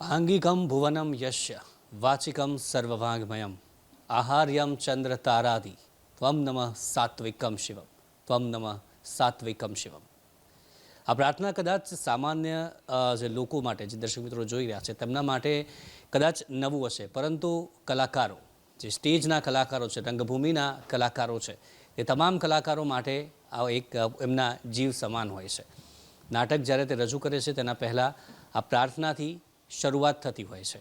આંગિકમ ભુવનમ યશ્ય વાચિકમ સર્વવાંગમયમ આહાર્યમ ચંદ્ર તારાદિ ત્વમ નમઃ સાત્વિકમ શિવમ ત્વમ નમઃ સાત્વિકમ શિવમ આ પ્રાર્થના કદાચ સામાન્ય જે લોકો માટે, જે દર્શક મિત્રો જોઈ રહ્યા છે, તેમના માટે કદાચ નવું હશે. પરંતુ કલાકારો, જે સ્ટેજના કલાકારો છે, રંગભૂમિના કલાકારો છે, એ તમામ કલાકારો માટે આ એક, એમના જીવ સમાન હોય છે. નાટક જ્યારે તે રજૂ કરે છે, તેના પહેલાં આ પ્રાર્થનાથી શરૂઆત થતી હોય છે.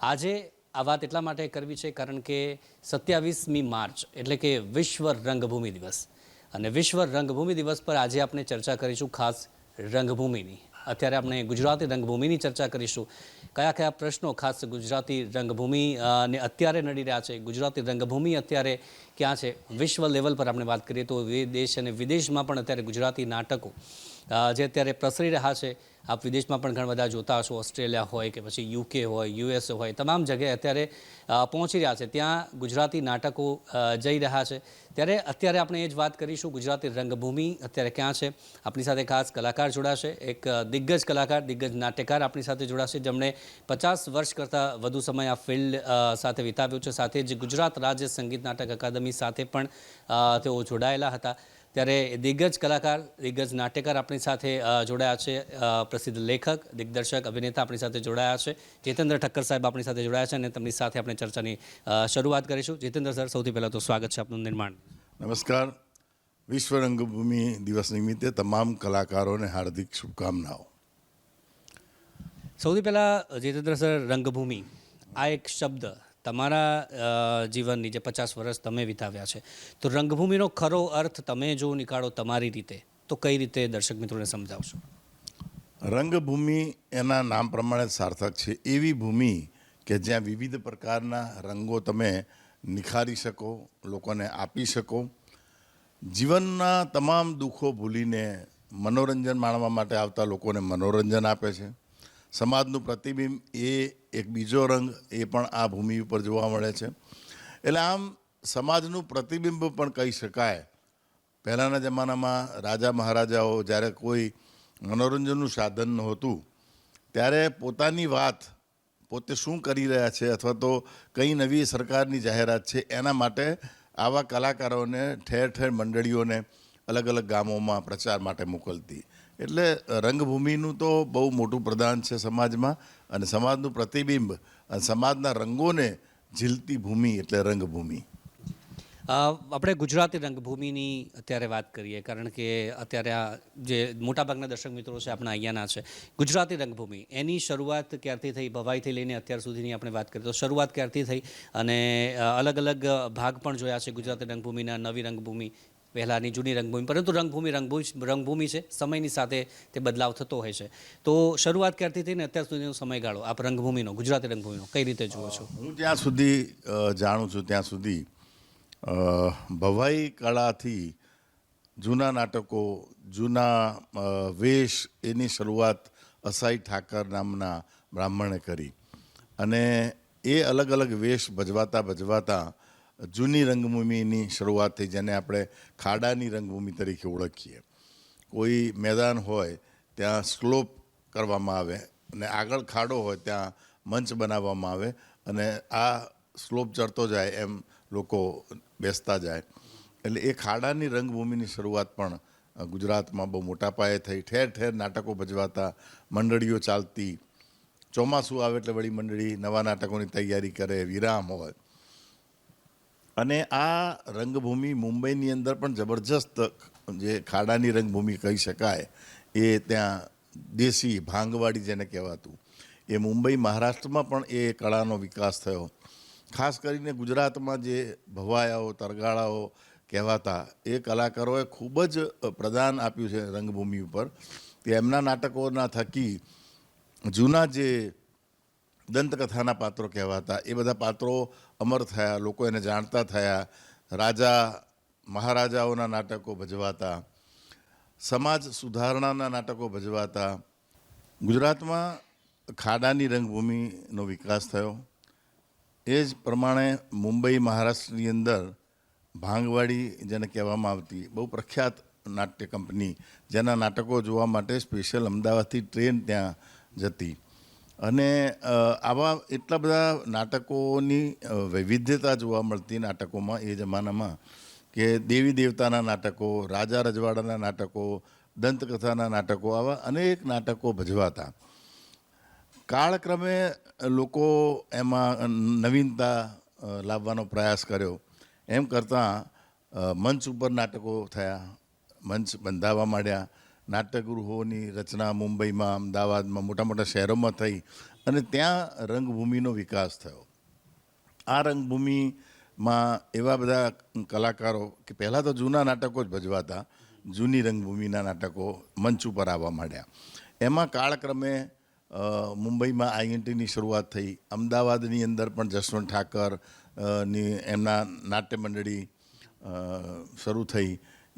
આજે આ વાત એટલા માટે કરવી છે કારણ કે સત્યાવીસમી માર્ચ એટલે કે વિશ્વ રંગભૂમિ દિવસ. અને વિશ્વ રંગભૂમિ દિવસ પર આજે આપણે ચર્ચા કરીશું ખાસ રંગભૂમિની. અત્યારે આપણે ગુજરાતી રંગભૂમિની ચર્ચા કરીશું. કયા કયા પ્રશ્નો ખાસ ગુજરાતી રંગભૂમિ ને અત્યારે નડી રહ્યા છે? ગુજરાતી રંગભૂમિ અત્યારે ક્યાં છે? વિશ્વ લેવલ પર આપણે વાત કરીએ તો દેશ અને વિદેશમાં પણ અત્યારે ગુજરાતી નાટકો જે અત્યારે પ્રસરી રહ્યા છે, આપ વિદેશમાં પણ ઘણા બધા જોતા હશો, ઓસ્ટ્રેલિયા હોય કે પછી યુકે હોય, યુએસ હોય, તમામ જગ્યાએ અત્યારે પહોંચી રહ્યા છે. ત્યાં ગુજરાતી નાટકો જઈ રહ્યા છે. ત્યારે અત્યારે આપણે એ જ વાત કરીશું, ગુજરાતી રંગભૂમિ અત્યારે ક્યાં છે? આપણી સાથે ખાસ કલાકાર જોડાશે, એક દિગ્ગજ કલાકાર, દિગ્ગજ નાટ્યકાર આપણી સાથે જોડાશે, જેમણે પચાસ વર્ષ કરતાં વધુ સમય આ ફિલ્ડ સાથે વિતાવ્યો છે. સાથે જ ગુજરાત રાજ્ય સંગીત નાટક અકાદમી સાથે પણ તેઓ જોડાયેલા હતા. ત્યારે દિગ્ગજ કલાકાર દિગ્ગજ નાટ્યકાર આપણી સાથે જોડાયા છે. પ્રસિદ્ધ લેખક દિગ્દર્શક અભિનેતા આપણી સાથે જોડાયા છે. જીતેન્દ્ર ઠક્કર સાહેબ આપણી સાથે જોડાયા છે અને તેમની સાથે આપણે ચર્ચાની શરૂઆત કરીશું. જીતેન્દ્ર સર સૌથી પહેલાં તો સ્વાગત છે આપનું નિર્માણ. નમસ્કાર. વિશ્વ રંગભૂમિ દિવસ નિમિત્તે તમામ કલાકારોને હાર્દિક શુભકામનાઓ. સૌથી પહેલાં જીતેન્દ્ર સર રંગભૂમિ. આ એક શબ્દ તમારા જીવનની જે પચાસ વર્ષ તમે વિતાવ્યા છે, તો રંગભૂમિનો ખરો અર્થ તમે જો નીકાળો તમારી રીતે, તો કઈ રીતે દર્શક મિત્રોને સમજાવશો? રંગભૂમિ એના નામ પ્રમાણે સાર્થક છે. એવી ભૂમિ કે જ્યાં વિવિધ પ્રકારના રંગો તમે નિખારી શકો, લોકોને આપી શકો. જીવનના તમામ દુઃખો ભૂલીને મનોરંજન માણવા માટે આવતા લોકોને મનોરંજન આપે છે. સમાજનું પ્રતિબિંબ એ એક બીજો રંગ, એ પણ આ ભૂમિ ઉપર જોવા મળે છે. એટલે આમ સમાજનું પ્રતિબિંબ પણ કહી શકાય. પહેલાંના જમાનામાં રાજા મહારાજાઓ જ્યારે કોઈ મનોરંજનનું સાધન નહોતું, ત્યારે પોતાની વાત પોતે શું કરી રહ્યા છે અથવા તો કઈ નવી સરકારની જાહેરાત છે એના માટે આવા કલાકારોને ઠેર ઠેર મંડળીઓને અલગ અલગ ગામોમાં પ્રચાર માટે મોકલતી. એટલે રંગભૂમિનું તો બહુ મોટું પ્રદાન છે સમાજમાં અને સમાજનું પ્રતિબિંબ અને સમાજના રંગોને ઝીલતી ભૂમિ એટલે રંગભૂમિ. આપણે ગુજરાતી રંગભૂમિની અત્યારે વાત કરીએ, કારણ કે અત્યારે આ જે મોટાભાગના દર્શક મિત્રો છે આપણા અહીંયાના છે. ગુજરાતી રંગભૂમિ, એની શરૂઆત ક્યારથી થઈ, ભવાઈથી લઈને અત્યાર સુધીની આપણે વાત કરીએ તો શરૂઆત ક્યારથી થઈ અને અલગ અલગ ભાગ પણ જોયા છે ગુજરાતી રંગભૂમિના, નવી રંગભૂમિ પહેલાંની જૂની રંગભૂમિ, પરંતુ રંગભૂમિ રંગભૂમિ રંગભૂમિ છે, સમયની સાથે તે બદલાવ થતો હોય છે. તો શરૂઆત ક્યારથી થઈને અત્યાર સુધીનો સમયગાળો, આપ રંગભૂમિનો, ગુજરાતી રંગભૂમિનો, કઈ રીતે જુઓ છો? હું જ્યાં સુધી જાણું છું ત્યાં સુધી ભવાઈ કળાથી જૂના નાટકો, જૂના વેશ એની શરૂઆત અસાઈ ઠાકર નામના બ્રાહ્મણે કરી. અને એ અલગ અલગ વેશ ભજવાતા ભજવાતા જૂની રંગભૂમિની શરૂઆત થઈ જેને આપણે ખાડાની રંગભૂમિ તરીકે ઓળખીએ. કોઈ મેદાન હોય ત્યાં સ્લોપ કરવામાં આવે અને આગળ ખાડો હોય ત્યાં મંચ બનાવવામાં આવે અને આ સ્લોપ ચડતો જાય એમ લોકો બેસતા જાય. એટલે એ ખાડાની રંગભૂમિની શરૂઆત પણ ગુજરાતમાં બહુ મોટા પાયે થઈ. ઠેર ઠેર નાટકો ભજવાતા મંડળીઓ ચાલતી. ચોમાસું આવે એટલે વળી મંડળી નવા નાટકોની તૈયારી કરે, વિરામ હોય. અને આ રંગભૂમિ મુંબઈની અંદર પણ જબરજસ્ત જે ખાડાની રંગભૂમિ કહી શકાય, એ ત્યાં દેશી ભાંગવાડી જેને કહેવાતું, એ મુંબઈ મહારાષ્ટ્રમાં પણ એ કળાનો વિકાસ થયો. ખાસ કરીને ગુજરાતમાં જે ભવાયાઓ તરગાળાઓ કહેવાતા, એ કલાકારોએ ખૂબ જ પ્રદાન આપ્યું છે રંગભૂમિ ઉપર. કે એમના નાટકોના થકી જૂના જે દંતકથાના પાત્રો કહેવાતા. એ બધા પાત્રો અમર થયા, લોકો એને જાણતા થયા. રાજા, મહારાજાઓના નાટકો ભજવાતા. સમાજ સુધારણાના નાટકો ભજવાતા. ગુજરાતમાં ખાડાની રંગભૂમિનો વિકાસ થયો. એ જ પ્રમાણે મુંબઈ, મહારાષ્ટ્રની અંદર ભાંગવાડી જેને કહેવામાં આવતી બહુ પ્રખ્યાત નાટ્ય કંપની, જેના નાટકો જોવા માટે સ્પેશિયલ અમદાવાદથી ટ્રેન ત્યાં જતી. અને આવા એટલા બધા નાટકોની વૈવિધ્યતા જોવા મળતી નાટકોમાં એ જમાનામાં કે દેવી દેવતાના નાટકો, રાજા રજવાડાના નાટકો, દંતકથાના નાટકો, આવા અનેક નાટકો ભજવાતા. કાળક્રમે લોકો એમાં નવીનતા લાવવાનો પ્રયાસ કર્યો. એમ કરતાં મંચ ઉપર નાટકો થયા, મંચ બંધાવવા માંડ્યા. નાટ્યગૃહોની રચના મુંબઈમાં, અમદાવાદમાં, મોટા મોટા શહેરોમાં થઈ અને ત્યાં રંગભૂમિનો વિકાસ થયો. આ રંગભૂમિમાં એવા બધા કલાકારો કે પહેલાં તો જૂના નાટકો જ ભજવાતા, જૂની રંગભૂમિના નાટકો મંચ ઉપર આવવા માંડ્યા. એમાં કાળક્રમે મુંબઈમાં આઈએનટીની શરૂઆત થઈ, અમદાવાદની અંદર પણ જસવંત ઠાકરની એમના નાટ્ય મંડળી શરૂ થઈ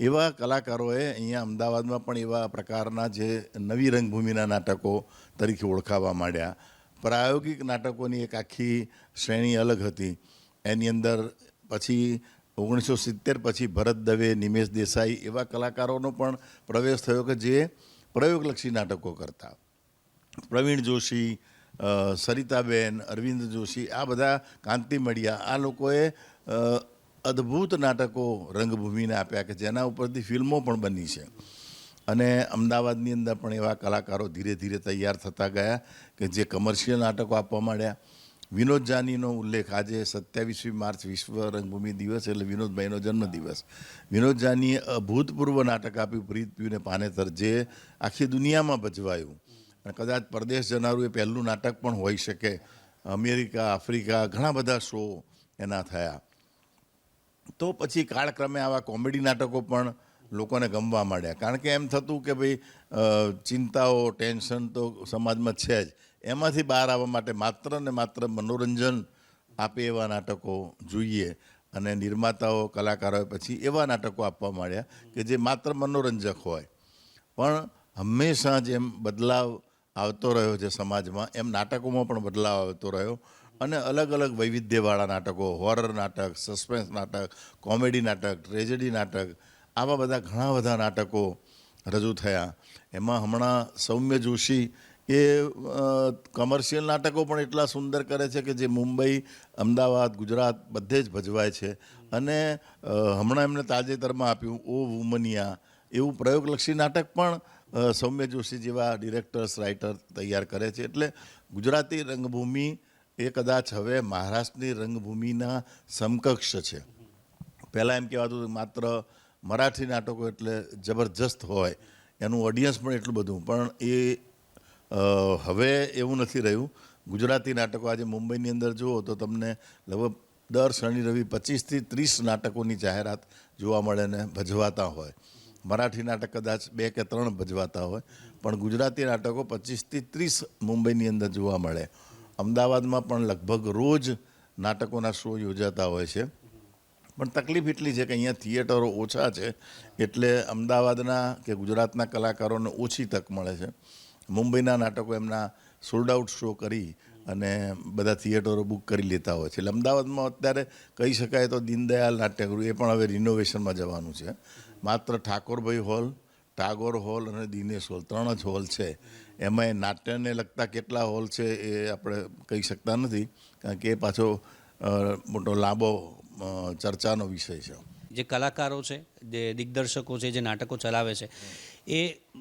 એવા કલાકારોએ અહીંયા અમદાવાદમાં પણ એવા પ્રકારના જે નવી રંગભૂમિના નાટકો તરીકે ઓળખાવા માંડ્યા. પ્રાયોગિક નાટકોની એક આખી શ્રેણી અલગ હતી. એની અંદર પછી ઓગણીસો સિત્તેર પછી ભરત દવે, નિમેશ દેસાઈ એવા કલાકારોનો પણ પ્રવેશ થયો કે જે પ્રયોગલક્ષી નાટકો કરતા. પ્રવીણ જોશી સરિતાબેન, અરવિંદ જોશી આ બધા કાંતિ મળ્યા આ લોકોએ અદ્ભુત નાટકો રંગભૂમિને આપ્યા કે જેના ઉપરથી ફિલ્મો પણ બની છે. અને અમદાવાદની અંદર પણ એવા કલાકારો ધીરે ધીરે તૈયાર થતા ગયા કે જે કમર્શિયલ નાટકો આપવા માંડ્યા. વિનોદ જાનીનો ઉલ્લેખ આજે સત્યાવીસમી માર્ચ વિશ્વ રંગભૂમિ દિવસ એટલે વિનોદભાઈનો જન્મદિવસ. વિનોદ જાનીએ અભૂતપૂર્વ નાટક આપ્યું પ્રીત પીને પાનેતર જે આખી દુનિયામાં ભજવાયું. અને કદાચ પરદેશ જનારું એ પહેલું નાટક પણ હોઈ શકે. અમેરિકા, આફ્રિકા, ઘણા બધા શો એના થયા. તો પછી કાળક્રમે આવા કોમેડી નાટકો પણ લોકોને ગમવા માંડ્યા. કારણ કે એમ થતું કે ભાઈ ચિંતાઓ, ટેન્શન તો સમાજમાં છે જ. એમાંથી બહાર આવવા માટે માત્ર ને માત્ર મનોરંજન આપે એવા નાટકો જોઈએ અને નિર્માતાઓ કલાકારોએ પછી એવા નાટકો આપવા માંડ્યા કે જે માત્ર મનોરંજક હોય. પણ હંમેશા જેમ બદલાવ આવતો રહ્યો છે સમાજમાં, એમ નાટકોમાં પણ બદલાવ આવતો રહ્યો. અને અલગ અલગ વૈવિધ્યવાળા નાટકો હોરર નાટક સસ્પેન્સ નાટક કોમેડી નાટક ટ્રેજેડી નાટક, આવા બધા ઘણા બધા નાટકો રજૂ થયા. એમાં હમણાં સૌમ્ય જોશી એ કમર્શિયલ નાટકો પણ એટલા સુંદર કરે છે કે જે મુંબઈ, અમદાવાદ, ગુજરાત બધે જ ભજવાય છે. અને હમણાં એમને તાજેતરમાં આપ્યું ઓ વુમનિયા. એવું પ્રયોગલક્ષી નાટક પણ સૌમ્ય જોશી જેવા ડિરેક્ટર્સ રાઇટર તૈયાર કરે છે. એટલે ગુજરાતી રંગભૂમિ એ કદાચ હવે મહારાષ્ટ્રની રંગભૂમિના સમકક્ષ છે. પહેલાં એમ કહેવાતું માત્ર મરાઠી નાટકો એટલે જબરજસ્ત હોય, એનું ઓડિયન્સ પણ એટલું બધું. પણ એ હવે એવું નથી રહ્યું. ગુજરાતી નાટકો આજે મુંબઈની અંદર જુઓ તો તમને લગભગ દર શનિ રવિ પચીસથી ત્રીસ નાટકોની જાહેરાત જોવા મળે ને ભજવાતા હોય. મરાઠી નાટક કદાચ બે કે ત્રણ ભજવાતા હોય, પણ ગુજરાતી નાટકો પચીસથી ત્રીસ મુંબઈની અંદર જોવા મળે. અમદાવાદમાં પણ લગભગ રોજ નાટકોના શો યોજાતા હોય છે. પણ તકલીફ એટલી છે કે અહીંયા થિયેટરો ઓછા છે, એટલે અમદાવાદના કે ગુજરાતના કલાકારોને ઓછી તક મળે છે. મુંબઈના નાટકો એમના સોલ્ડ આઉટ શો કરી અને બધા થિયેટરો બુક કરી લેતા હોય છે. એટલે અમદાવાદમાં અત્યારે કહી શકાય તો દીનદયાલ નાટ્યગૃહ એ પણ હવે રિનોવેશનમાં જવાનું છે. માત્ર ઠાકોરભાઈ હોલ, ટાગોર હોલ અને દિનેશ હોલ, ત્રણ જ હોલ છે. એમાંય નાટ્યને લગતા કેટલા હોલ છે એ આપણે કહી શકતા નથી, કારણ કે એ પાછો મોટો લાંબો ચર્ચાનો વિષય છે. જે કલાકારો છે, જે દિગ્દર્શકો છે, જે નાટકો ચલાવે છે, એ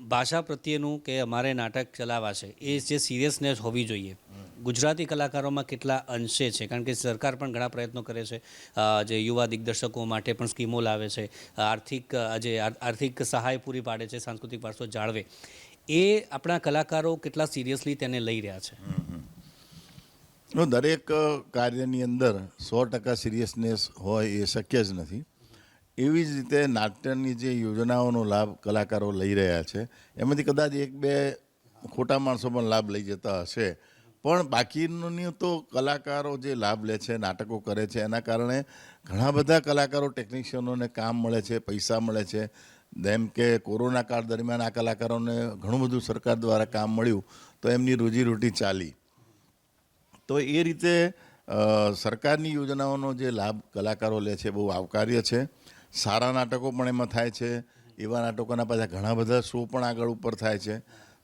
ભાષા પ્રત્યેનું કે અમારે નાટક ચલાવવા છે, એ જે સિરિયસનેસ હોવી જોઈએ. ગુજરાતી કલાકારોમાં કેટલા અંશે છે, કારણ કે સરકાર પણ ઘણા પ્રયત્નો કરે છે જે યુવા દિગ્દર્શકો માટે પણ સ્કીમો લાવે છે, આર્થિક જે આર્થિક સહાય પૂરી પાડે છે, સાંસ્કૃતિક વારસો જાળવે. એ આપણા કલાકારો કેટલા સિરિયસલી તેને લઈ રહ્યા છે. દરેક કાર્યની અંદર સો ટકા સિરિયસનેસ હોય એ શક્ય જ નથી. એવી જ રીતે નાટ્યની જે યોજનાઓનો લાભ કલાકારો લઈ રહ્યા છે, એમાંથી કદાચ એક બે ખોટા માણસો પણ લાભ લઈ જતા હશે. પણ બાકીની તો કલાકારો જે લાભ લે છે, નાટકો કરે છે, એના કારણે ઘણા બધા કલાકારો ટેકનિશિયનોને કામ મળે છે, પૈસા મળે છે જેમ કે કોરોના કાળ દરમિયાન આ કલાકારોને ઘણું બધું સરકાર દ્વારા કામ મળ્યું, તો એમની રોજીરોટી ચાલી. તો એ રીતે સરકારની યોજનાઓનો જે લાભ કલાકારો લે છે, બહુ આવકાર્ય છે. સારા નાટકો પણ એમાં થાય છે. એવા નાટકોના પાછા ઘણા બધા શો પણ આગળ ઉપર થાય છે.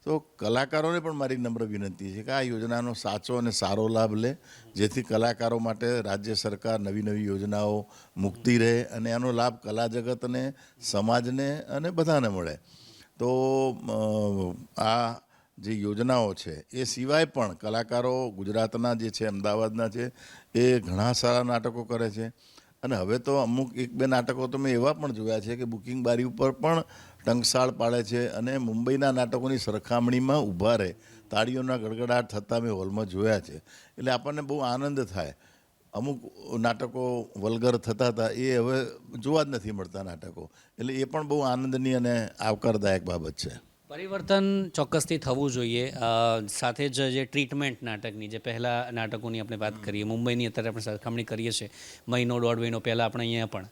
તો કલાકારોને પણ મારી નમ્ર વિનંતી છે કે આ યોજનાનો સાચો અને સારો લાભ લે, જેથી કલાકારો માટે રાજ્ય સરકાર નવી નવી યોજનાઓ મૂકતી રહે અને આનો લાભ કલા જગતને, સમાજને અને બધાને મળે. તો આ જે યોજનાઓ છે, એ સિવાય પણ કલાકારો ગુજરાતના જે છે, અમદાવાદના છે, એ ઘણા સારા નાટકો કરે છે. અને હવે તો અમુક એક બે નાટકો તો મેં એવા પણ જોયા છે કે બુકિંગ બારી ઉપર પણ ટંકસાળ પાડે છે અને મુંબઈના નાટકોની સરખામણીમાં ઊભા રહે. તાળીઓના ગડગડાટ થતાં મેં હોલમાં જોયા છે. એટલે આપણને બહુ આનંદ થાય. અમુક નાટકો વલગર થતા હતા, એ હવે જોવા જ નથી મળતા નાટકો. એટલે એ પણ બહુ આનંદની અને આવકારદાયક બાબત છે. પરિવર્તન ચોક્કસથી થવું જોઈએ. સાથે જ જે ટ્રીટમેન્ટ નાટકની જે પહેલાં નાટકોની આપણે વાત કરીએ મુંબઈની અત્યારે આપણે સરખામણી કરીએ છીએ. મહિનો દોઢ મહિનો પહેલાં આપણે અહીંયા પણ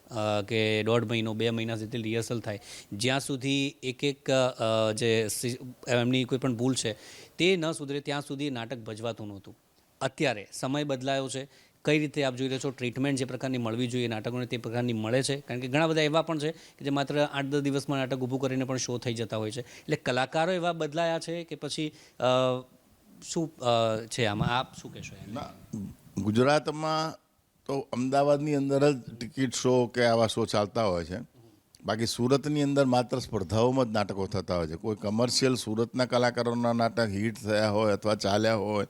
કે દોઢ મહિનો બે મહિના સુધી રિહર્સલ થાય. જ્યાં સુધી એક એક જે એમની કોઈ પણ ભૂલ છે તે ન સુધરે ત્યાં સુધી નાટક ભજવાતું નહોતું. અત્યારે સમય બદલાયો છે. કઈ રીતે આપ જોઈ રહ્યા છો ટ્રીટમેન્ટ જે પ્રકારની મળવી જોઈએ, નાટકોને તે પ્રકારની મળે છે? કારણ કે ઘણા બધા એવા પણ છે કે જે માત્ર આઠ દસ દિવસમાં નાટક ઊભું કરીને પણ શો થઈ જતા હોય છે. એટલે કલાકારો એવા બદલાયા છે કે પછી શું છે આમાં? આપ શું કહેશો? ગુજરાતમાં તો અમદાવાદની અંદર જ ટિકિટ શો કે આવા શો ચાલતા હોય છે. બાકી સુરતની અંદર માત્ર સ્પર્ધાઓમાં જ નાટકો થતા હોય છે. કોઈ કમર્શિયલ સુરતના કલાકારોના નાટક હિટ થયા હોય અથવા ચાલ્યા હોય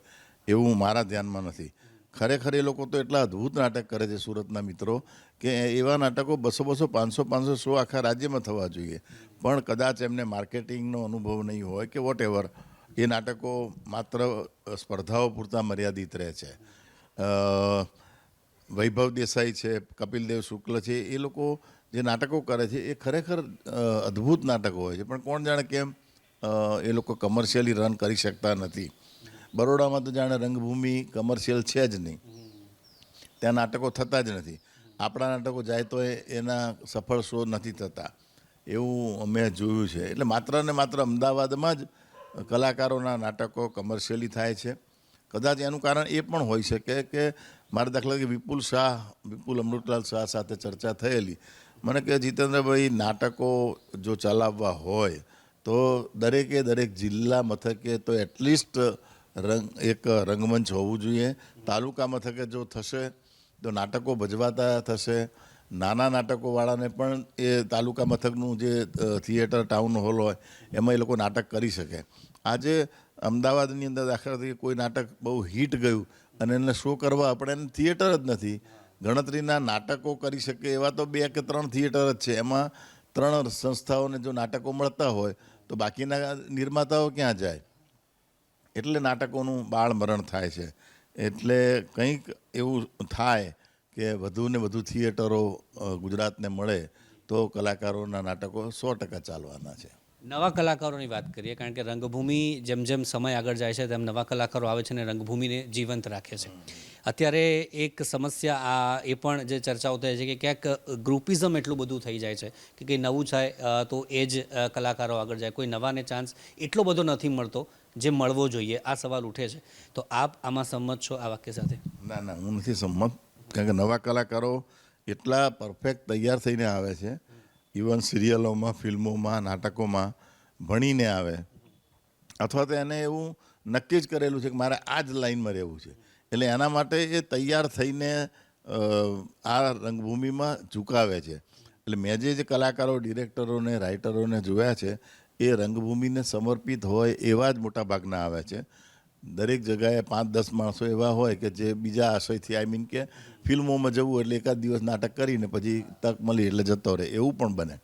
એવું મારા ધ્યાનમાં નથી. ખરેખર એ લોકો તો એટલા અદ્ભુત નાટક કરે છે સુરતના મિત્રો કે એવા નાટકો બસો બસો, પાંચસો પાંચસો શો આખા રાજ્યમાં થવા જોઈએ. પણ કદાચ એમને માર્કેટિંગનો અનુભવ નહીં હોય કે વોટ એવર એ નાટકો માત્ર સ્પર્ધાઓ પૂરતા મર્યાદિત રહે છે. વૈભવ દેસાઈ છે, કપિલદેવ શુક્લ છે, એ લોકો જે નાટકો કરે છે એ ખરેખર અદ્ભુત નાટકો હોય છે. પણ કોણ જાણે કેમ એ લોકો કમર્શિયલી રન કરી શકતા નથી. બરોડામાં તો જાણે રંગભૂમિ કમર્શિયલ છે જ નહીં. ત્યાં નાટકો થતા જ નથી. આપણા નાટકો જાય તો એના સફળ શો નથી થતા. એવું અમે જોયું છે. એટલે માત્ર ને માત્ર અમદાવાદમાં જ કલાકારોના નાટકો કમર્શિયલી થાય છે. કદાચ એનું કારણ એ પણ હોઈ શકે કે મારે દાખલા કે વિપુલ શાહ, વિપુલ અમૃતલાલ શાહ સાથે ચર્ચા થયેલી. મને કે જીતેન્દ્રભાઈ, નાટકો જો ચલાવવા હોય તો દરેકે દરેક જિલ્લા મથકે તો એટલીસ્ટ રંગ, એક રંગમંચ હોવું જોઈએ. તાલુકા મથકે જો થશે, તો નાટકો ભજવાતા થશે. નાના નાટકોવાળાને પણ એ તાલુકા મથકનું જે થિયેટર ટાઉન હોલ હોય, એમાં એ લોકો નાટક કરી શકે. આજે અમદાવાદની અંદર દાખલા તરીકે કોઈ નાટક બહુ હિટ ગયું અને એને શો કરવા આપણે એને થિયેટર જ નથી. ગણતરીના નાટકો કરી શકે એવા તો બે કે ત્રણ થિયેટર જ છે. એમાં ત્રણ સંસ્થાઓને જો નાટકો મળતા હોય, તો બાકીના નિર્માતાઓ ક્યાં જાય? એટલે નાટકોનું બાળ મરણ થાય છે. એટલે કંઈક એવું થાય કે વધુ ને વધુ થિયેટરો ગુજરાતને મળે તો કલાકારોના નાટકો સો ટકા ચાલવાના છે. નવા કલાકારોની વાત કરીએ, કારણ કે રંગભૂમિ જેમ જેમ સમય આગળ જાય છે, તેમ નવા કલાકારો આવે છે અને રંગભૂમિને જીવંત રાખે છે. અત્યારે એક સમસ્યા આ એ પણ જે ચર્ચાઓ થાય છે કે ક્યાંક ગ્રુપિઝમ એટલું બધું થઈ જાય છે કે કંઈ નવું થાય તો એ જ કલાકારો આગળ જાય. કોઈ નવાને ચાન્સ એટલો બધો નથી મળતો જે મળવો જોઈએ. આ સવાલ ઉઠે છે. તો આપ આમાં સંમત છો આ વાક્ય સાથે? ના ના, હું નથી સંમત. કારણ કે નવા કલાકારો એટલા પરફેક્ટ તૈયાર થઈને આવે છે ઇવન સિરિયલોમાં ફિલ્મોમાં નાટકોમાં ભણીને આવે. અથવા તો એને એવું નક્કી જ કરેલું છે કે મારે આ જ લાઈનમાં રહેવું છે. એટલે એના માટે એ તૈયાર થઈને આ રંગભૂમિમાં ઝુકાવે છે. એટલે મેં જે જે કલાકારો, ડિરેક્ટરોને રાઇટરોને જોયા છે, એ રંગભૂમિને સમર્પિત હોય એવા જ મોટા ભાગના આવે છે. દરેક જગાએ પાંચ, દસ માણસો એવા હોય કે જે બીજા આશયથી આઈ મીન કે ફિલ્મોમાં જવું એટલે એકાદ દિવસ નાટક કરીને પછી તક મળી એટલે જતો રહે, એવું પણ બને.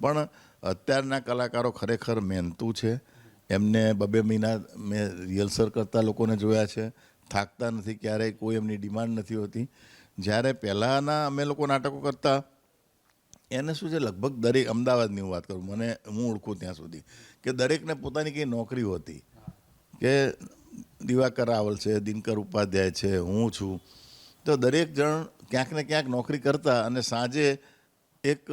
પણ અત્યારના કલાકારો ખરેખર મહેનતુ છે. એમને બબે મહિના મેં રિહર્સલ કરતા લોકોને જોયા છે. થાકતા નથી, ક્યારેય કોઈ એમની ડિમાન્ડ નથી હોતી. જ્યારે પહેલાંના અમે લોકો નાટકો કરતા, એને શું છે, લગભગ દરેક, અમદાવાદની વાત કરું, મને, હું ઓળખું ત્યાં સુધી, કે દરેકને પોતાની કંઈ નોકરી હોતી, કે દિવાકર રાવલ છે, દિનકર ઉપાધ્યાય છે, હું છું. તો દરેક જણ ક્યાંક ને ક્યાંક નોકરી કરતા અને સાંજે એક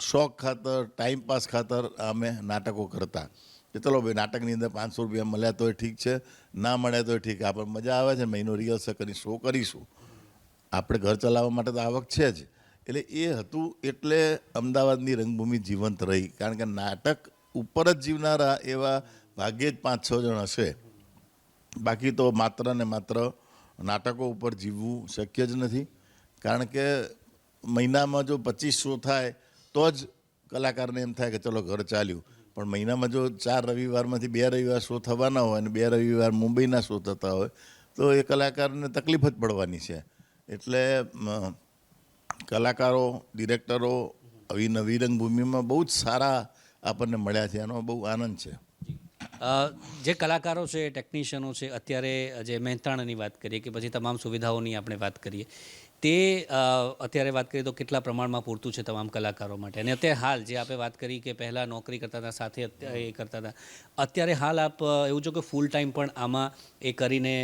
શોખ ખાતર, ટાઈમ પાસ ખાતર અમે નાટકો કરતા. કે ચલો ભાઈ, નાટકની અંદર પાંચસો રૂપિયા મળ્યા તોય ઠીક છે, ના મળ્યા તોય ઠીક આપણે મજા આવે છે, મહિનો રિહર્સલ કરી શો કરીશું. આપણે ઘર ચલાવવા માટે તો આવક છે જ. એટલે એ હતું એટલે અમદાવાદની રંગભૂમિ જીવંત રહી. કારણ કે નાટક ઉપર જ જીવનારા એવા ભાગ્યે જ પાંચ છ જણ હશે. બાકી તો માત્ર ને માત્ર નાટકો ઉપર જીવવું શક્ય જ નથી. કારણ કે મહિનામાં જો પચીસ શો થાય, તો જ કલાકારને એમ થાય કે ચલો ઘર ચાલ્યું. પણ મહિનામાં જો ચાર રવિવારમાંથી બે રવિવાર શો થવાના હોય અને બે રવિવાર મુંબઈના શો થતા હોય, તો એ કલાકારને તકલીફ જ પડવાની છે. એટલે કલાકારો, ડિરેક્ટરો આવી નવી રંગભૂમિમાં બહુ જ સારા આપણને મળ્યા છે. એનો બહુ આનંદ છે. જે કલાકારો છે, ટેકનિશિયનો છે, અત્યારે જે મહેતાણાની વાત કરીએ કે પછી તમામ સુવિધાઓની આપણે વાત કરીએ તે અત્યારે વાત કરીએ તો કેટલા પ્રમાણમાં પૂરતું છે તમામ કલાકારો માટે? અને અત્યારે હાલ જે આપણે વાત કરી કે પહેલાં નોકરી કરતા હતા સાથે એ કરતા હતા અત્યારે હાલ આપ એવું છો કે ફૂલ ટાઈમ પણ આમાં એ કરીને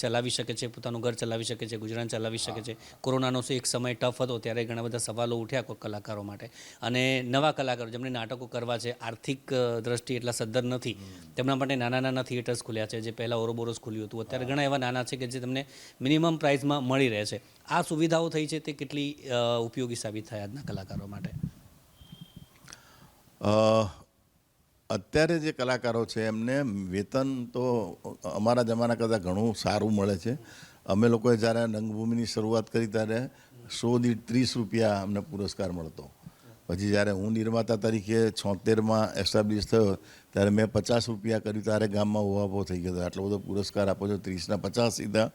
ચલાવી શકે છે, પોતાનું ઘર ચલાવી શકે છે, ગુજરાન ચલાવી શકે છે. કોરોનાનો એક સમય ટફ હતો, ત્યારે ઘણા બધા સવાલો ઉઠ્યા કોઈ કલાકારો માટે. અને નવા કલાકારો જેમને નાટકો કરવા છે, આર્થિક દ્રષ્ટિ એટલા સદ્ધર નથી. તેમના માટે નાના નાના થિયેટર્સ ખુલ્યા છે, જે પહેલાં ઓરોબોરોસ ખુલ્યું હતું. અત્યારે ઘણા એવા નાના છે કે જે તમને મિનિમમ પ્રાઇસમાં મળી રહે છે. આ સુવિધાઓ થઈ છે તે કેટલી ઉપયોગી સાબિત થાય આજના કલાકારો માટે? અત્યારે જે કલાકારો છે એમને વેતન તો અમારા જમાના કરતાં ઘણું સારું મળે છે. અમે લોકોએ જ્યારે રંગભૂમિની શરૂઆત કરી ત્યારે સો દીઠ ત્રીસ રૂપિયા અમને પુરસ્કાર મળતો. પછી જ્યારે હું નિર્માતા તરીકે છોતેરમાં એસ્ટાબ્લિશ થયો, ત્યારે મેં પચાસ રૂપિયા કર્યું, ત્યારે ગામમાં ઓવાપો થઈ ગયો આટલો બધો પુરસ્કાર આપો છો, ત્રીસના પચાસ સીધા.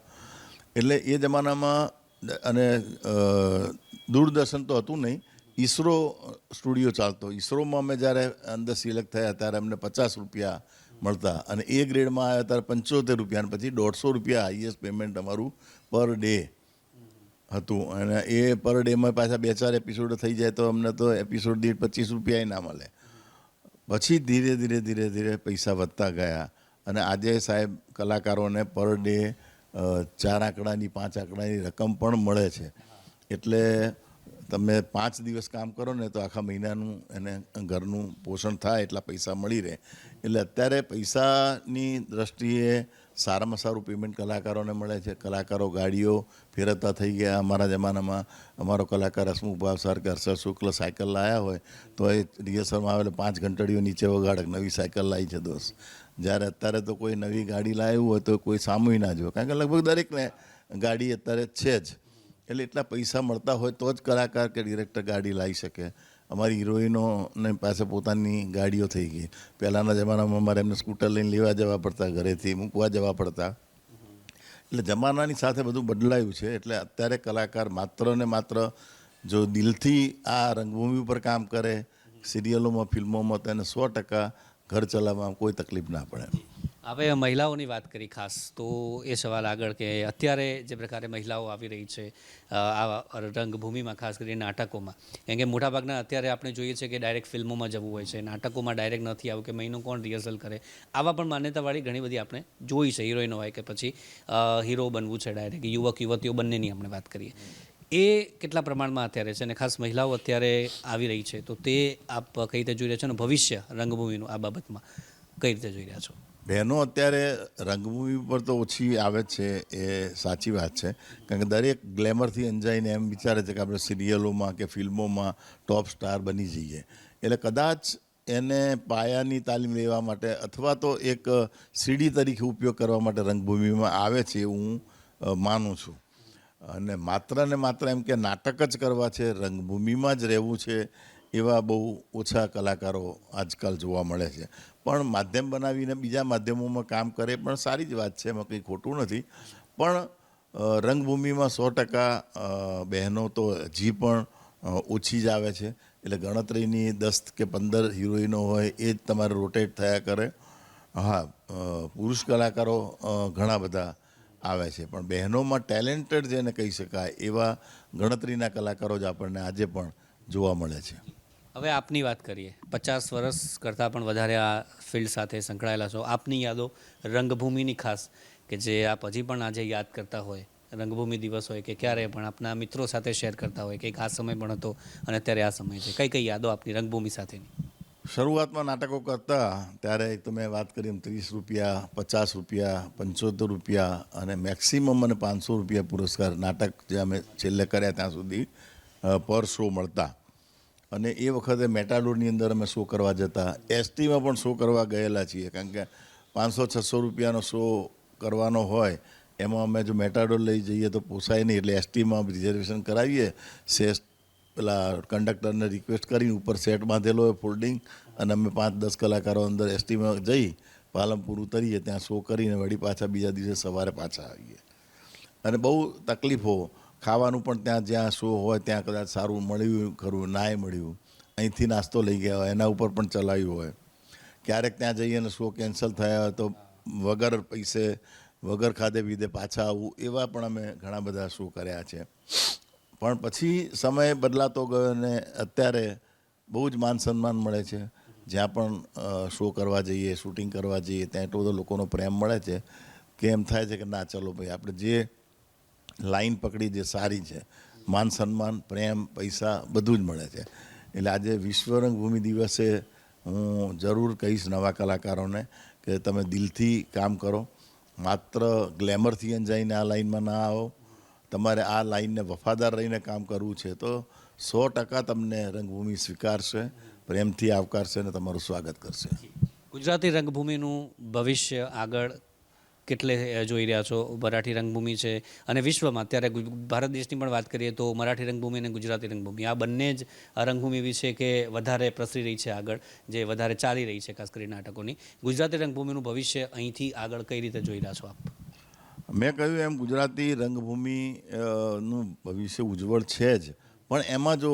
એટલે એ જમાનામાં અને દૂરદર્શન તો હતું નહીં. ઈસરો સ્ટુડિયો ચાલતો. ઈસરોમાં અમે જ્યારે અંદર સિલેક્ટ થયા ત્યારે અમને પચાસ રૂપિયા મળતા અને એ ગ્રેડમાં આવ્યા ત્યારે પંચોતેર રૂપિયા અને પછી દોઢસો રૂપિયા હાઈએસ્ટ પેમેન્ટ અમારું પર ડે હતું. અને એ પર ડેમાં પાછા બે ચાર એપિસોડ થઈ જાય તો અમને તો એપિસોડ દીઠ પચીસ રૂપિયા ના મળે. પછી ધીરે ધીરે ધીરે ધીરે પૈસા વધતા ગયા. અને આજે સાહેબ કલાકારોને પર ડે ચાર આંકડાની, પાંચ આંકડાની રકમ પણ મળે છે. એટલે તમે પાંચ દિવસ કામ કરો ને તો આખા મહિનાનું એને ઘરનું પોષણ થાય, એટલા પૈસા મળી રહે. એટલે અત્યારે પૈસાની દ્રષ્ટિએ સારામાં સારું પેમેન્ટ કલાકારોને મળે છે. કલાકારો ગાડીઓ ફેરવતા થઈ ગયા. અમારા જમાનામાં અમારો કલાકાર હસમુખ ભાવ કે હર્ષદ શુક્લ સાયકલ લાયા હોય તો એ રિહર્સલમાં આવેલા પાંચ ઘંટડીઓ નીચે વગાડે. નવી સાયકલ લાવી છે દોસ્ત. જ્યારે અત્યારે તો કોઈ નવી ગાડી લાવ્યું હોય તો કોઈ સામુય ના જોવે કારણ કે લગભગ દરેકને ગાડી અત્યારે છે જ. એટલે એટલા પૈસા મળતા હોય તો જ કલાકાર કે ડિરેક્ટર ગાડી લાવી શકે. અમારી હિરોઈનોને પાસે પોતાની ગાડીઓ થઈ ગઈ. પહેલાંના જમાનામાં અમારે એમને સ્કૂટર લઈને લેવા જવા પડતા, ઘરેથી મૂકવા જવા પડતા. એટલે જમાનાની સાથે બધું બદલાયું છે. એટલે અત્યારે કલાકાર માત્ર ને માત્ર જો દિલથી આ રંગભૂમિ ઉપર કામ કરે, સિરિયલોમાં, ફિલ્મોમાં તેને સો ટકા ઘર ચલાવવામાં કોઈ તકલીફ ના પડે. આપણે મહિલાઓની વાત કરી ખાસ, તો એ સવાલ આગળ કે અત્યારે જે પ્રકારે મહિલાઓ આવી રહી છે આ રંગભૂમિમાં, ખાસ કરીને નાટકોમાં, કેમ કે મોટાભાગના અત્યારે આપણે જોઈએ છીએ કે ડાયરેક્ટ ફિલ્મોમાં જવું હોય છે, નાટકોમાં ડાયરેક્ટ નથી આવું કે મહિનો કોણ રિહર્સલ કરે, આવા પણ માન્યતાવાળી ઘણી બધી આપણે જોઈ છે, હિરોઈનો હોય કે પછી હીરો બનવું છે ડાયરેક્ટ યુવક, યુવતીઓ બંનેની આપણે વાત કરીએ. એ કેટલા પ્રમાણમાં અત્યારે છે અને ખાસ મહિલાઓ અત્યારે આવી રહી છે, તો તે આપ કઈ રીતે જોઈ રહ્યા છો અને ભવિષ્ય રંગભૂમિનું આ બાબતમાં કઈ રીતે જોઈ રહ્યા છો? બહેનો અત્યારે રંગભૂમિ પર તો ઓછી આવે છે, એ સાચી વાત છે. કારણ કે દરેક ગ્લેમરથી અંજાઈને એમ વિચારે છે કે આપણે સિરિયલોમાં કે ફિલ્મોમાં ટોપ સ્ટાર બની જઈએ. એટલે કદાચ એને પાયાની તાલીમ લેવા માટે અથવા તો એક સીડી તરીકે ઉપયોગ કરવા માટે રંગભૂમિમાં આવે છે એવું હું માનું છું. અને માત્ર ને માત્ર એમ કે નાટક જ કરવા છે, રંગભૂમિમાં જ રહેવું છે એવા બહુ ઓછા કલાકારો આજકાલ જોવા મળે છે. પણ માધ્યમ બનાવીને બીજા માધ્યમોમાં કામ કરે પણ સારી જ વાત છે, એમાં કંઈ ખોટું નથી. પણ રંગભૂમિમાં સો ટકા બહેનો તો હજી પણ ઓછી જ આવે છે. એટલે ગણતરીની દસ કે પંદર હિરોઈનો હોય એ જ તમારે રોટેટ થયા કરે. હા પુરુષ કલાકારો ઘણા બધા આવે છે. પણ બહેનોમાં ટેલેન્ટેડ જેને કહી શકાય એવા ગણતરીના કલાકારો જ આપણને આજે પણ જોવા મળે છે. હવે આપની વાત કરીએ. પચાસ વર્ષ કરતાં પણ વધારે આ ફિલ્ડ સાથે સંકળાયેલા છો. આપની યાદો રંગભૂમિની ખાસ, કે જે આપ હજી પણ આજે યાદ કરતા હોય. રંગભૂમિ દિવસ હોય કે ક્યારે પણ આપના મિત્રો સાથે શેર કરતા હોય, કે આ સમય પણ હતો અને અત્યારે આ સમય છે. કઈ કઈ યાદો આપની રંગભૂમિ સાથેની? શરૂઆતમાં નાટકો કરતા, ત્યારે તમે વાત કરી એમ ત્રીસ રૂપિયા, પચાસ રૂપિયા, પંચોતેર રૂપિયા અને મેક્સિમમ મને પાંચસો રૂપિયા પુરસ્કાર, નાટક જે અમે છેલ્લે કર્યા ત્યાં સુધી પર શો મળતા. અને એ વખતે મેટાડોરની અંદર અમે શો કરવા જતા. એસટીમાં પણ શો કરવા ગયેલા છીએ, કારણ કે પાંચસો, છસો રૂપિયાનો શો કરવાનો હોય, એમાં અમે જો મેટાડોર લઈ જઈએ તો પોસાય નહીં, એટલે એસટીમાં રિઝર્વેશન કરાવીએ. સેસ પેલા કંડક્ટરને રિક્વેસ્ટ કરી ઉપર સેટ બાંધેલો હોય ફોલ્ડિંગ, અને અમે પાંચ, દસ કલાકારો અંદર એસટીમાં જઈ પાલનપુર ઉતરીએ, ત્યાં શો કરીને વળી પાછા બીજા દિવસે સવારે પાછા આવીએ. અને બહુ તકલીફો ખાવાનું પણ ત્યાં જ્યાં શો હોય, ત્યાં કદાચ સારું મળ્યું ખરું, નાય મળ્યું. અહીંથી નાસ્તો લઈ ગયા હોય, એના ઉપર પણ ચલાવ્યું હોય. ક્યારેક ત્યાં જઈએ અને શો કેન્સલ થયા હોય તો વગર પૈસે, વગર ખાધે પીધે પાછા આવવું, એવા પણ અમે ઘણા બધા શો કર્યા છે. પણ પછી સમય બદલાતો ગયો અને અત્યારે બહુ જ માન સન્માન મળે છે. જ્યાં પણ શો કરવા જઈએ શૂટિંગ કરવા જઈએ, ત્યાં એટલો બધો લોકોનો પ્રેમ મળે છે, કે એમ થાય છે કે ના, ચલો ભાઈ, આપણે જે લાઈન પકડી જે સારી છે. માન સન્માન, પ્રેમ, પૈસા બધું જ મળે છે. એટલે આજે વિશ્વ રંગભૂમિ દિવસે હું જરૂર કહીશ નવા કલાકારોને કે તમે દિલથી કામ કરો. માત્ર ગ્લેમરથી અંજાઈને આ લાઈનમાં ના આવો. તમારે આ લાઈનને વફાદાર રહીને કામ કરવું છે તો સો ટકા તમને રંગભૂમિ સ્વીકારશે, પ્રેમથી આવકારશે અને તમારું સ્વાગત કરશે. ગુજરાતી રંગભૂમિનું ભવિષ્ય આગળ કેટલે જોઈ રહ્યા છો? મરાઠી રંગભૂમિ છે અને વિશ્વમાં અત્યારે ભારત દેશની પણ વાત કરીએ તો મરાઠી રંગભૂમિ અને ગુજરાતી રંગભૂમિ. આ બંને જ રંગભૂમિ એવી છે કે વધારે પ્રસરી રહી છે આગળ, જે વધારે ચાલી રહી છે ખાસ કરી નાટકોની. ગુજરાતી રંગભૂમિનું ભવિષ્ય અહીંથી આગળ કઈ રીતે જોઈ રહ્યા છો આપ? મેં કહ્યું એમ, ગુજરાતી રંગભૂમિ નું ભવિષ્ય ઉજ્જવળ છે જ. પણ એમાં જો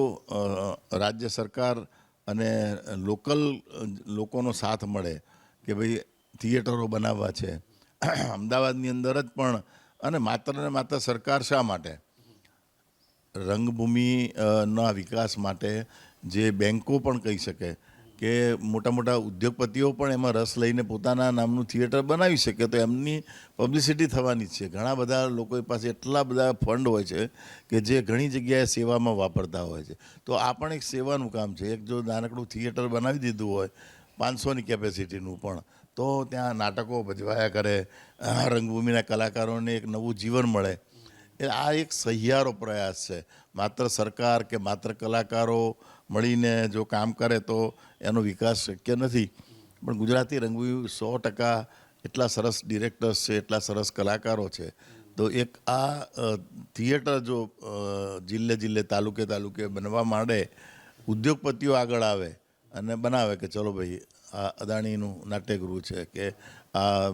રાજ્ય સરકાર અને લોકલ લોકોનો સાથ મળે કે ભાઈ થિયેટરો બનાવવા છે અમદાવાદની અંદર જ પણ, અને માત્ર ને માત્ર સરકાર શા માટે? રંગભૂમિ ના વિકાસ માટે જે બેન્કો પણ કહી શકે કે મોટા મોટા ઉદ્યોગપતિઓ પણ એમાં રસ લઈને પોતાના નામનું થિયેટર બનાવી શકે, તો એમની પબ્લિસિટી થવાની છે. ઘણા બધા લોકો પાસે એટલા બધા ફંડ હોય છે કે જે ઘણી જગ્યાએ સેવામાં વાપરતા હોય છે. તો આ પણ એક સેવાનું કામ છે. એક જો નાનકડું થિયેટર બનાવી દીધું હોય, પાંચસોની કેપેસિટીનું પણ તો ત્યાં નાટકો ભજવાયા કરે રંગભૂમિના કલાકારોને એક નવું જીવન મળે. એ આ એક સહિયારો પ્રયાસ છે. માત્ર સરકાર કે માત્ર કલાકારો મળીને જો કામ કરે તો એનો વિકાસ શક્ય નથી. પણ ગુજરાતી રંગભૂમિ સો ટકા એટલા સરસ ડિરેક્ટર્સ છે, એટલા સરસ કલાકારો છે. તો એક આ થિયેટર જો જિલ્લે જિલ્લે તાલુકે તાલુકે બનવા માંડે, ઉદ્યોગપતિઓ આગળ આવે અને બનાવે કે ચલો ભાઈ, આ અદાણીનું નાટ્યગૃહ છે કે આ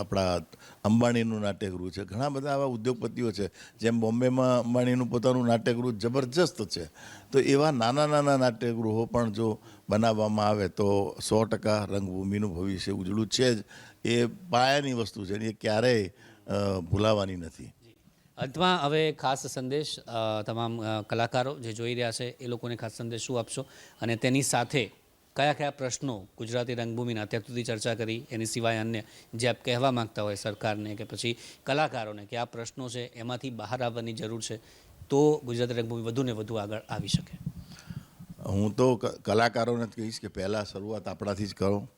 આપણા અંબાણીનું નાટ્યગૃહ છે. ઘણા બધા આવા ઉદ્યોગપતિઓ છે જેમ બોમ્બેમાં અંબાણીનું પોતાનું નાટ્યગૃહ જબરજસ્ત છે. તો એવા નાના નાના નાટ્યગૃહો પણ જો બનાવવામાં આવે તો સો ટકા રંગભૂમિનું ભવિષ્ય ઉજળું છે જ. એ પાયાની વસ્તુ છે એ ક્યારેય ભૂલાવાની નથી. અંતમાં હવે ખાસ સંદેશ તમામ કલાકારો જે જોઈ રહ્યા છે, એ લોકોને ખાસ સંદેશ શું આપશો? અને તેની સાથે કયા કયા પ્રશ્નો ગુજરાતી રંગભૂમિના અત્યાર સુધી ચર્ચા કરી, એની સિવાય અન્ય જે આપ કહેવા માંગતા હોય સરકારને કે પછી કલાકારોને કે આ પ્રશ્નો છે એમાંથી બહાર આવવાની જરૂર છે, તો ગુજરાતી રંગભૂમિ વધુ ને વધુ આગળ આવી શકે. હું તો કલાકારોને જ કહીશ કે પહેલાં શરૂઆત આપણાથી જ કરો.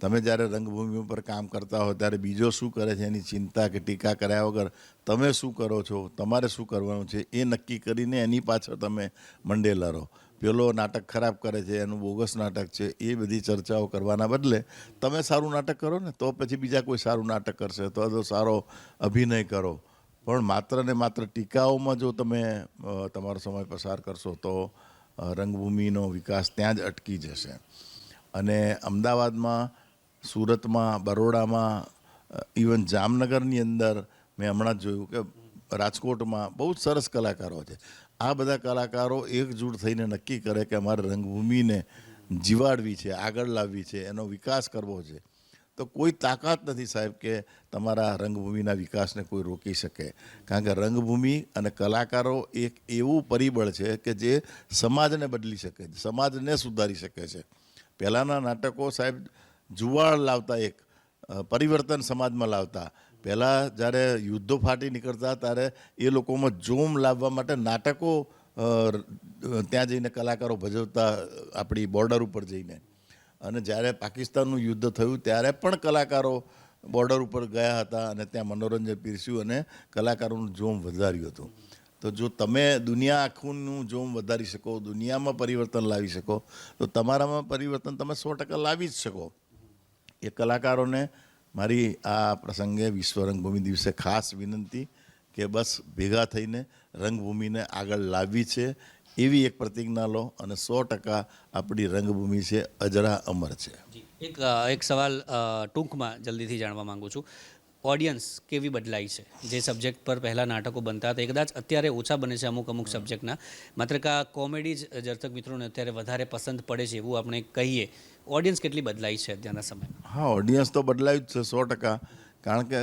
તમે જ્યારે રંગભૂમિ ઉપર કામ કરતા હો, ત્યારે બીજો શું કરે છે? એની ચિંતા કે ટીકા કર્યા વગર તમે શું કરો છો? તમારે શું કરવાનું છે? એ નક્કી કરીને એની પાછળ તમે મંડેલા રહો. પેલો નાટક ખરાબ કરે છે, એનું બોગસ નાટક છે, એ બધી ચર્ચાઓ કરવાના બદલે તમે સારું નાટક કરો ને, તો પછી બીજા કોઈ સારું નાટક કરશે, તો તો સારો અભિનય કરો. પણ માત્ર ને માત્ર ટીકાઓમાં જો તમે તમારો સમય પસાર કરશો, તો રંગભૂમિનો વિકાસ ત્યાં જ અટકી જશે. અને અમદાવાદમાં સુરતમાં, બરોડામાં ઇવન જામનગરની અંદર મેં હમણાં જ જોયું કે રાજકોટમાં બહુ સરસ કલાકારો છે. આ બધા કલાકારો એકજૂટ થઈને નક્કી કરે કે અમારે રંગભૂમિને જીવાડવી છે, આગળ લાવવી છે, એનો વિકાસ કરવો છે. તો કોઈ તાકાત નથી સાહેબ કે તમારા રંગભૂમિના વિકાસને કોઈ રોકી શકે. કારણ કે રંગભૂમિ અને કલાકારો એક એવું પરિબળ છે કે જે સમાજને બદલી શકે છે, સમાજને સુધારી શકે છે. પહેલાંના નાટકો સાહેબ જુવાળ લાવતા એક પરિવર્તન સમાજમાં લાવતા. પહેલાં જ્યારે યુદ્ધો ફાટી નીકળતા ત્યારે એ લોકોમાં જોમ લાવવા માટે નાટકો ત્યાં જઈને કલાકારો ભજવતા આપણી બોર્ડર ઉપર જઈને. અને જ્યારે પાકિસ્તાનનું યુદ્ધ થયું ત્યારે પણ કલાકારો બોર્ડર ઉપર ગયા હતા અને ત્યાં મનોરંજન પીરસ્યું અને કલાકારોનું જોમ વધાર્યું હતું. તો જો તમે દુનિયા આખુંનું જોમ વધારી શકો, દુનિયામાં પરિવર્તન લાવી શકો, તો તમારામાં પરિવર્તન તમે સો ટકા લાવી જ શકો. એ કલાકારોને મારી આ પ્રસંગે વિશ્વ રંગભૂમિ દિવસે ખાસ વિનંતી કે બસ ભેગા થઈને રંગભૂમિને આગળ લાવવી છે, એવી એક પ્રતિજ્ઞા લો અને સો ટકા આપણી રંગભૂમિ છે અજરા અમર છે. એક એક સવાલ ટૂંકમાં જલ્દીથી જાણવા માગું છું. ઓડિયન્સ કેવી બદલાઈ છે? જે સબ્જેક્ટ પર પહેલાં નાટકો બનતા હતા એ કદાચ અત્યારે ઓછા બને છે અમુક અમુક સબ્જેક્ટના માત્ર કે આ કોમેડી જ જર્થક મિત્રોને અત્યારે વધારે પસંદ પડે છે એવું આપણે કહીએ. ઓડિયન્સ કેટલી બદલાઈ છે અત્યારના સમયમાં? હા ઓડિયન્સ તો બદલાયું જ છે સો ટકા. કારણ કે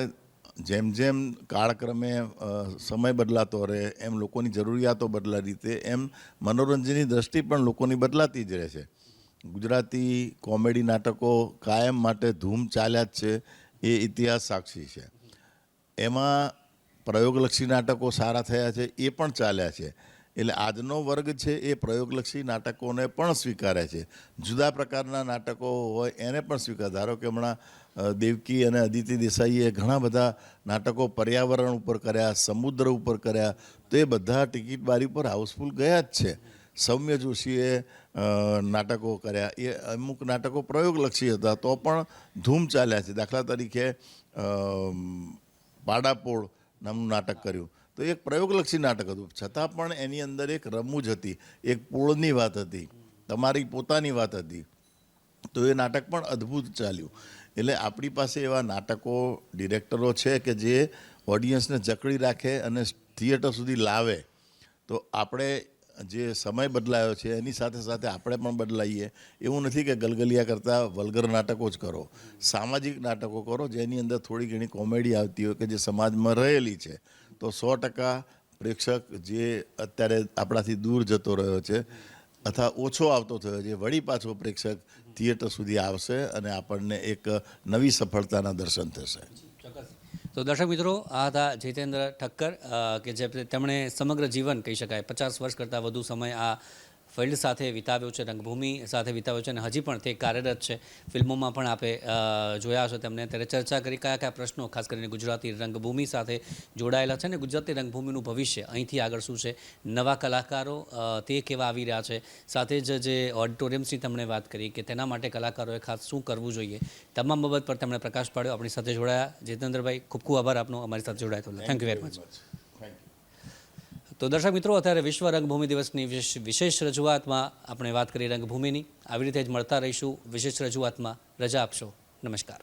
જેમ જેમ કાળક્રમે સમય બદલાતો રહે, એમ લોકોની જરૂરિયાતો બદલાતી રીતે એમ મનોરંજનની દ્રષ્ટિ પણ લોકોની બદલાતી જ રહે છે. ગુજરાતી કોમેડી નાટકો કાયમ માટે ધૂમ ચાલ્યા જ છે. એ ઇતિહાસ સાક્ષી છે. એમાં પ્રયોગલક્ષી નાટકો સારા થયા છે, એ પણ ચાલ્યા છે. એટલે આજનો વર્ગ છે એ પ્રયોગલક્ષી નાટકોને પણ સ્વીકારે છે. જુદા પ્રકારના નાટકો હોય એને પણ સ્વીકાર ધારો કે હમણાં દેવકી અને અદિતિ દેસાઈએ ઘણા બધા નાટકો પર્યાવરણ ઉપર કર્યા, સમુદ્ર ઉપર કર્યા, તો એ બધા ટિકિટ બારી પર હાઉસફુલ ગયા જ છે. સૌમ્ય જોશીએ નાટકો કર્યા. એ અમુક નાટકો પ્રયોગલક્ષી હતા, તો પણ ધૂમ ચાલ્યા છે. દાખલા તરીકે પાડાપોળ નામનું નાટક કર્યું. તો એક પ્રયોગલક્ષી નાટક હતું. છતાં પણ એની અંદર એક રમૂજ હતી, એક પોળની વાત હતી, તમારી પોતાની વાત હતી. તો એ નાટક પણ અદ્ભુત ચાલ્યું. એટલે આપણી પાસે એવા નાટકો ડિરેક્ટરો છે કે જે ઓડિયન્સને જકડી રાખે અને થિયેટર સુધી લાવે. તો આપણે જે સમય બદલાયો છે, એની સાથે સાથે આપણે પણ બદલાઈએ. એવું નથી કે ગલગલિયા કરતાં વલગર નાટકો જ કરો. સામાજિક નાટકો કરો, જેની અંદર થોડી ઘણી કોમેડી આવતી હોય કે જે સમાજમાં રહેલી છે. તો સો ટકા પ્રેક્ષક જે અત્યારે આપણાથી દૂર જતો રહ્યો છે, અથવા ઓછો આવતો થયો છે, વળી પાછો પ્રેક્ષક થિયેટર સુધી આવશે અને આપણને એક નવી સફળતાના દર્શન થશે. તો દર્શક મિત્રો, આ હતા જીતેન્દ્ર ઠક્કર કે જે તેમણે સમગ્ર જીવન કહી શકાય. પચાસ વર્ષ કરતાં વધુ સમય આ ફિલ્ડ સાથે વિતાવ્યો છે રંગભૂમિ સાથે વિતાવ્યો છે અને હજી પણ તે કાર્યરત છે. ફિલ્મોમાં પણ આપે જોયા હશો તેમને. ત્યારે ચર્ચા કરી કયા કયા પ્રશ્નો ખાસ કરીને ગુજરાતી રંગભૂમિ સાથે જોડાયેલા છે અને ગુજરાતી રંગભૂમિનું ભવિષ્ય અહીંથી આગળ શું છે? નવા કલાકારો તે કેવા આવી રહ્યા છે? સાથે જ જે ઓડિટોરિયમ્સની તેમણે વાત કરી કે તેના માટે કલાકારોએ ખાસ શું કરવું જોઈએ? તમામ બાબત પર તેમણે પ્રકાશ પાડ્યો. આપણી સાથે જોડાયા. જીતેન્દ્રભાઈ ખૂબ ખૂબ આભાર આપનો. અમારી સાથે જોડાયા. થેન્ક યુ વેરી મચ તો દર્શક મિત્રો, અત્યારે વિશ્વ રંગભૂમિ દિવસની વિશેષ રજૂઆતમાં આપણે વાત કરી રંગભૂમિની. આવી રીતે જ મળતા રહીશું. વિશેષ રજૂઆતમાં રજા આપશો. નમસ્કાર.